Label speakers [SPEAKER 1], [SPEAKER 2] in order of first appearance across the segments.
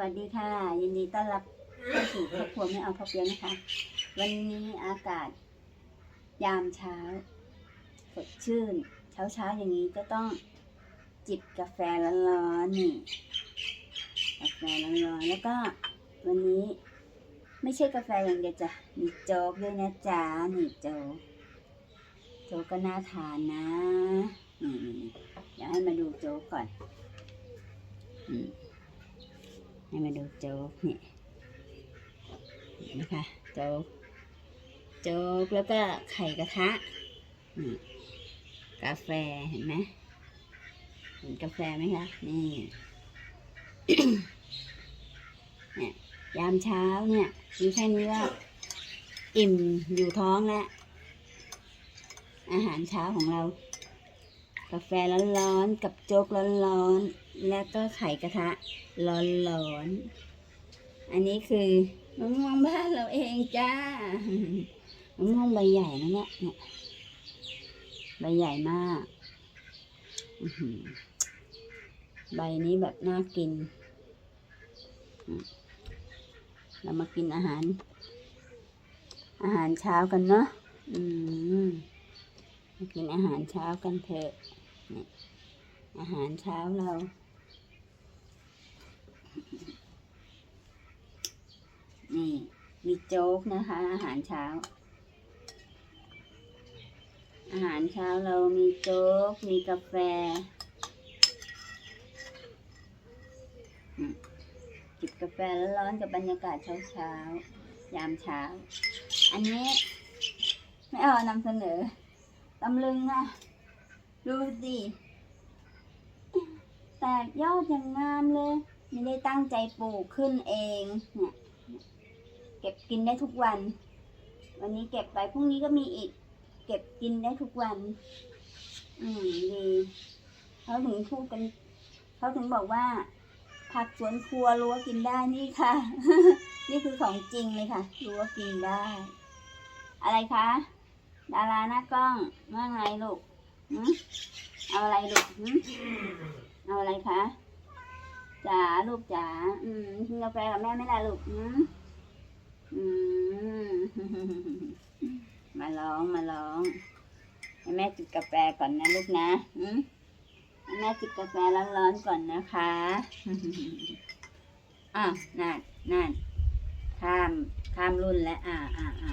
[SPEAKER 1] วัสดีค่ะ ยินดีต้อนรับเข้าสู่ครอบครัวไม่เอาพ่อเพียงนะคะ วันนี้อากาศ ยามเช้า สดชื่น เช้าเช้าอย่างนี้ก็ต้องจิบกาแฟร้อนๆนี่กาแฟร้อนๆแล้วก็วันนี้ไม่ใช่กาแฟอย่างเดียวจ้ะมีโจ๊กด้วยนะจ๊ะนี่โจ๊กโจ๊กก็น่าทานนะนี่ๆเดี๋ยวให้มาดูโจ๊กก่อน อืม ให้มาดูโจ๊กเนี่ยนะคะโจ๊กโจ๊กแล้วก็ไข่กระทะนี่กาแฟเห็นไหมเห็นกาแฟไหมคะ นี่เนี่ยยามเช้าเนี่ยมีแค่นี้ว่าอิ่มอยู่ท้องแล้ว อาหารเช้าของเรา กาแฟร้อนๆ กับโจ๊กร้อนๆ แล้วก็ไข่กระทะร้อนๆ อันนี้คือมะม่วงบ้านเราเองจ้ามะม่วงใบใหญ่นะเนี่ยเนี่ยใบใหญ่มากใบนี้แบบน่ากิน เรามากินอาหาร อาหารเช้ากันเนาะอืมากินอาหารเช้ากันเถอะ อาหารเช้าเรา นี่มีโจ๊กนะคะ อาหารเช้า อาหารเช้าเรามีโจ๊ก มีกาแฟจิบกาแฟร้อนๆกับบรรยากาศเช้าๆ ยามเช้า อันนี้ ไม่เอานำเสนอตำลึงอะ ดูสิ แตกยอดอย่างงามเลย ไม่ได้ตั้งใจปลูกขึ้นเองเนี่ยเก็บกินได้ทุกวัน วันนี้เก็บไปพรุ่งนี้ก็มีอีก เก็บกินได้ทุกวัน อืมดีเขาถึงพูดกันเขาถึงบอกว่า ผักสวนครัวรั้วกินได้นี่ค่ะ นี่คือของจริงเลยค่ะรั้วกินได้ อะไรคะ ดาราหน้ากล้องว่าไงลูก เอาอะไรลูกหืมเอาอะไรคะจ๋าลูกจ๋าอืมกินกาแฟกับแม่ไม่ละลูกหืมอืมมาร้องมาร้องให้แม่จิบกาแฟก่อนนะลูกนะอืมให้แม่จิบกาแฟร้อนๆก่อนนะคะอะนั่นนั่นข้ามข้ามรุ่นแล้วอ่าอ่าอ่า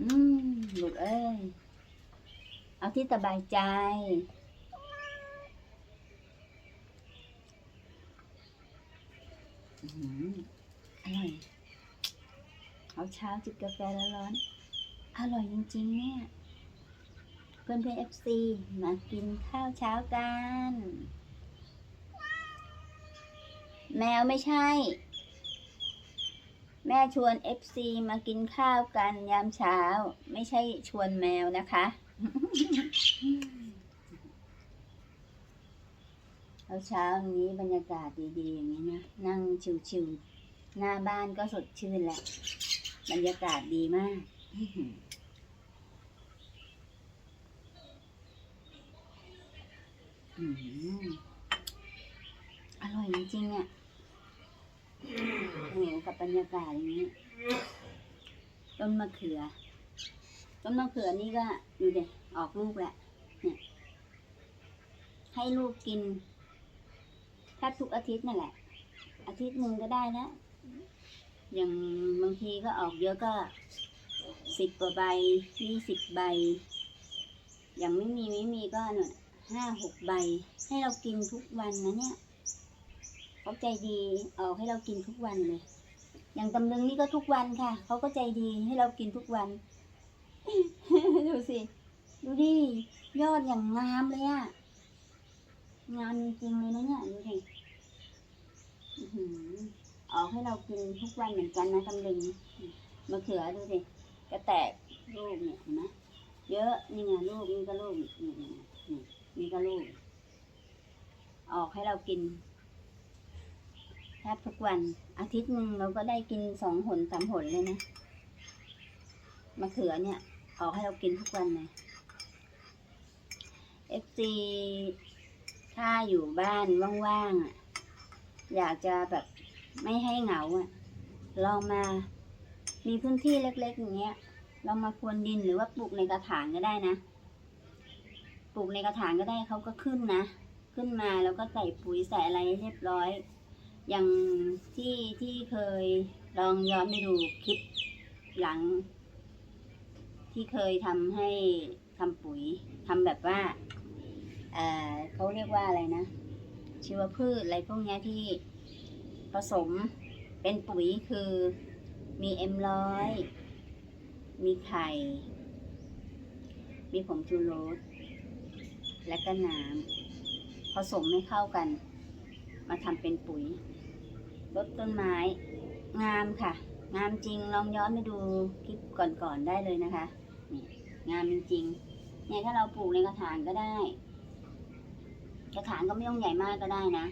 [SPEAKER 1] อืมลูกเอ้ย เอาที่สบายใจ อร่อย เอาเช้าจิบกาแฟร้อนๆอร่อยจริงๆเนี่ย เพื่อนเพื่อนเอฟซีมากินข้าวเช้ากัน แมวไม่ใช่ แม่ชวนเอฟซีมากินข้าวกันยามเช้า ไม่ใช่ชวนแมวนะคะ เช้าเช้าอย่างนี้บรรยากาศดีๆอย่างนี้นะ นั่งชิวๆหน้าบ้านก็สดชื่นแหละ บรรยากาศดีมากอื้อร่อยจริงๆอะโอ้โหกับบรรยากาศอย่างนี้ ต้นมะเขือ ต้นมะเขือนี่ก็ดูเด็ออกลูกแล้วเนี่ยให้ลูกกินแทบทุกอาทิตย์นั่นแหละ อาทิตย์หนึ่งก็ได้แล้วอย่างบางทีก็ออกเยอะก็สิบกว่าใบยี่สิบใบ อย่างไม่มีไม่มีก็หน่อยห้าหกใบ ให้เรากินทุกวันนะเนี่ยเขาใจดีออกให้เรากินทุกวันเลย อย่างตำลึงนี่ก็ทุกวันค่ะเขาก็ใจดีให้เรากินทุกวัน ดูสิ ดูดิ ยอดอย่างงามเลยอะงามจริงๆเลยนะเนี่ยดูสิออกให้เรากินทุกวันเหมือนกันนะตำลึงมะเขือดูสิกระแตกลูกเนี่ยเห็นไหมเยอะนี่ไงลูกนี่ก็ลูกนี่นี่นี่นี่ก็ลูก ออกให้เรากินแทบทุกวัน อาทิตย์หนึ่งเราก็ได้กินสองหนสามหนเลยนะมะเขือเนี่ย ออกให้เรากินทุกวันเลยเอฟซีถ้าอยู่บ้านว่างๆอะ อยากจะแบบไม่ให้เหงาอะ ลองมา มีพื้นที่เล็กๆอย่างเงี้ย เรามาพรวนดินหรือว่าปลูกในกระถางก็ได้นะ ปลูกในกระถางก็ได้เขาก็ขึ้นนะ ขึ้นมาแล้วก็ใส่ปุ๋ยใส่อะไรเรียบร้อย อย่างที่ที่เคยลองย้อนไปดูคลิปหลัง ที่เคยทำให้ทำปุ๋ยทำแบบว่าเอ่อเขาเรียกว่าอะไรนะ ชีวพืชอะไรพวกนี้ที่ผสมเป็นปุ๋ยคือมีเอ็มร้อยมีไข่ มีผงชูโรสและก็น้ำผสมให้เข้ากัน มาทำเป็นปุ๋ยลดต้นไม้งามค่ะ งามจริงลองย้อนไปดูคลิปก่อนๆได้เลยนะคะ นี่งามจริงๆเนี่ยถ้าเราปลูกในกระถางก็ได้ กระถางก็ไม่ต้องใหญ่มากก็ได้นะ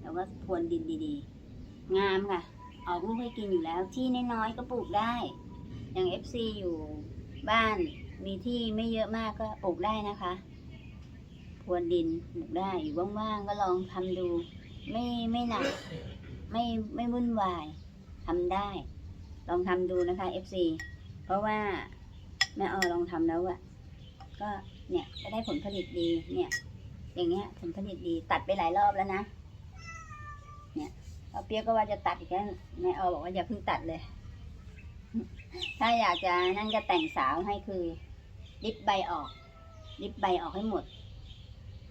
[SPEAKER 1] แต่ว่าพรวนดินดีๆ งามค่ะ ออกลูกให้กินอยู่แล้ว ที่น้อยๆก็ปลูกได้ อย่าง FC อยู่บ้านมีที่ไม่เยอะมากก็ปลูกได้นะคะพรวนดินปลูกได้อยู่ว่างๆก็ลองทำดู ไม่ไม่หนัก ไม่ไม่วุ่นวายทำได้ ลองทำดูนะคะ FC เพราะว่า แม่ออลองทำแล้วอะก็เนี่ยก็ได้ผลผลิตดี เนี่ย อย่างเงี้ยผลผลิตดีตัดไปหลายรอบแล้วนะ เนี่ยพอเปียกก็ว่าจะตัดอีกแล้วแม่ออบอกว่าอย่าเพิ่งตัดเลย ถ้าอยากจะนั่นก็แต่งสาวให้คือริบใบออกริบใบออกให้หมด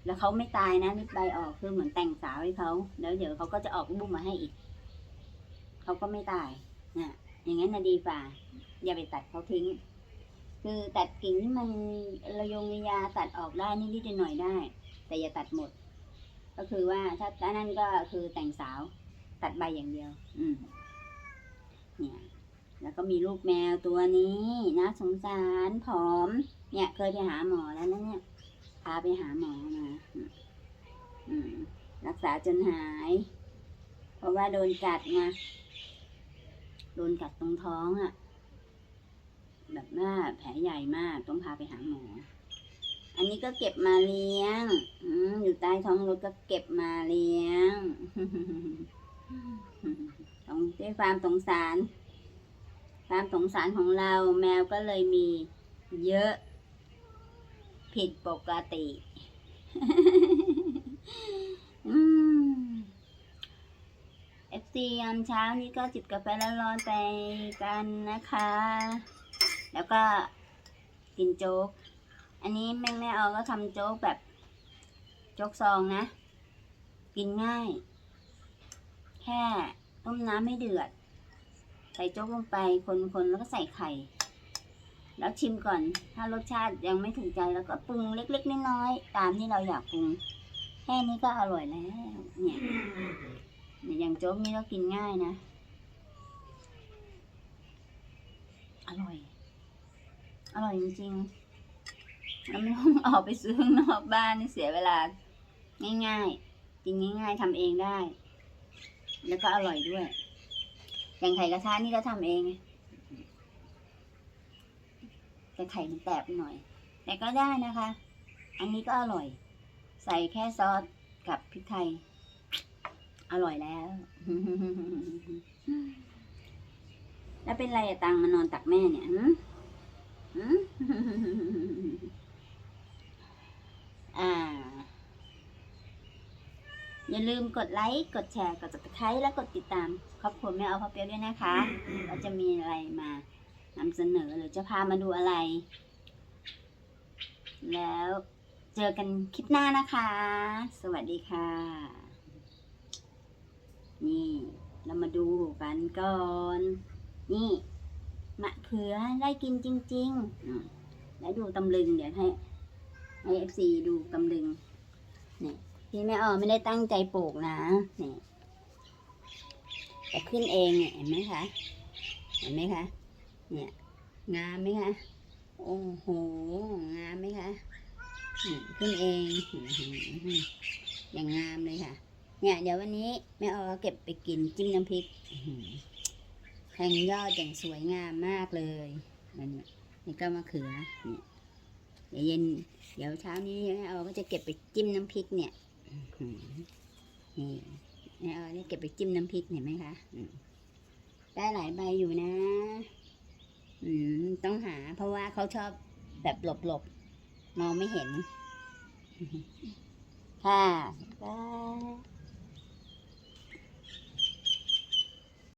[SPEAKER 1] แล้วเขาไม่ตายนะริบใบออกคือเหมือนแต่งสาวให้เขาแล้วเดี๋ยวเขาก็จะออกลูกมาให้อีกเขาก็ไม่ตายนะอย่างนั้นนะดีฝ่าอย่าไปตัดเขาทิ้ง คือตัดกิ่งที่มันระยงระยาตัดออกได้นิดๆหน่อยได้ แต่อย่าตัดหมด ก็คือว่าถ้าถ้านั่นก็คือแต่งสาวตัดใบอย่างเดียว อืมเนี่ยแล้วก็มีลูกแมวตัวนี้นะสงสารผอม เนี่ย เคยไปหาหมอแล้วนะเนี่ยพาไปหาหมอมาอืมอืมรักษาจนหาย เพราะว่าโดนกัดไงโดนกัดตรงท้องอะ่ะ แบบว่าแผลใหญ่มากต้องพาไปหาหมอ อันนี้ก็เก็บมาเลี้ยงออยู่ใต้ท้องรถก็เก็บมาเลี้ยงต้องด้วยความสงสาร ความสงสารของเราแมวก็เลยมีเยอะ ผิดปกติเอฟซียามเช้านี้ก็จิบกาแฟร้อนๆไปกันนะคะ แล้วก็กินโจ๊ก อันนี้แม่แม่เอาก็ทำโจ๊กแบบโจ๊กซองนะ กินง่าย แค่ต้มน้ำให้เดือด ใส่โจ๊กลงไปคนๆแล้วก็ใส่ไข่ แล้วชิมก่อน ถ้ารสชาติยังไม่ถูกใจแล้วก็ปรุงเล็กๆน้อยๆตามที่เราอยากปรุงแค่นี้ก็อร่อยแล้วเนี่ยเนี่ยอย่างโจ๊กนี่ก็กินง่ายนะ อร่อย อร่อยจริงๆเราไม่ต้องออกไปซื้อข้างนอกบ้านนี่เสียเวลา ง่ายๆกินง่าย ๆทำเองได้ แล้วก็อร่อยด้วย อย่างไข่กระทะนี่ก็ทำเองแต่ไข่มันแตกไปหน่อย แต่ก็ได้นะคะ อันนี้ก็อร่อย ใส่แค่ซอสกับพริกไทย อร่อยแล้ว แล้วเป็นไรอะตังมานอนตักแม่เนี่ย อ่า อย่าลืมกดไลค์ กดแชร์ กด subscribe และกดติดตาม ครอบครัวแม่เอาพ่อเปียวด้วยนะคะว่าจะมีอะไรมานำเสนอหรือจะพามาดูอะไร แล้วเจอกันคลิปหน้านะคะ สวัสดีค่ะ นี่ เรามาดูกันก่อน นี่ มะเขือได้กินจริงๆแล้วดูตำลึงเดี๋ยวให้ให้เอฟซีดูตำลึงนี่พี่แม่ออไม่ได้ตั้งใจปลูกนะนี่แต่ขึ้นเองเนี่ยเห็นไหมคะเห็นไหมคะเนี่ยงามไหมคะโอ้โหงามไหมคะขึ้นเองอย่างงามเลยค่ะ เนี่ย เดี๋ยววันนี้แม่ออเก็บไปกินจิ้มน้ำพริก แทงยอดอย่างสวยงามมากเลยนั่นเนี่ยนี่ก็มะเขือเนี่ยเดี๋ยวเย็น เดี๋ยวเช้านี้แม่ออก็จะเก็บไปจิ้มน้ำพริกเนี่ยนี่เนี่ยเอาเนี่ยเก็บไปจิ้มน้ำพริกเห็นไหมคะได้หลายใบอยู่นะ อืมต้องหา เพราะว่าเขาชอบแบบหลบๆมองไม่เห็นค่ะบ๊ายบาย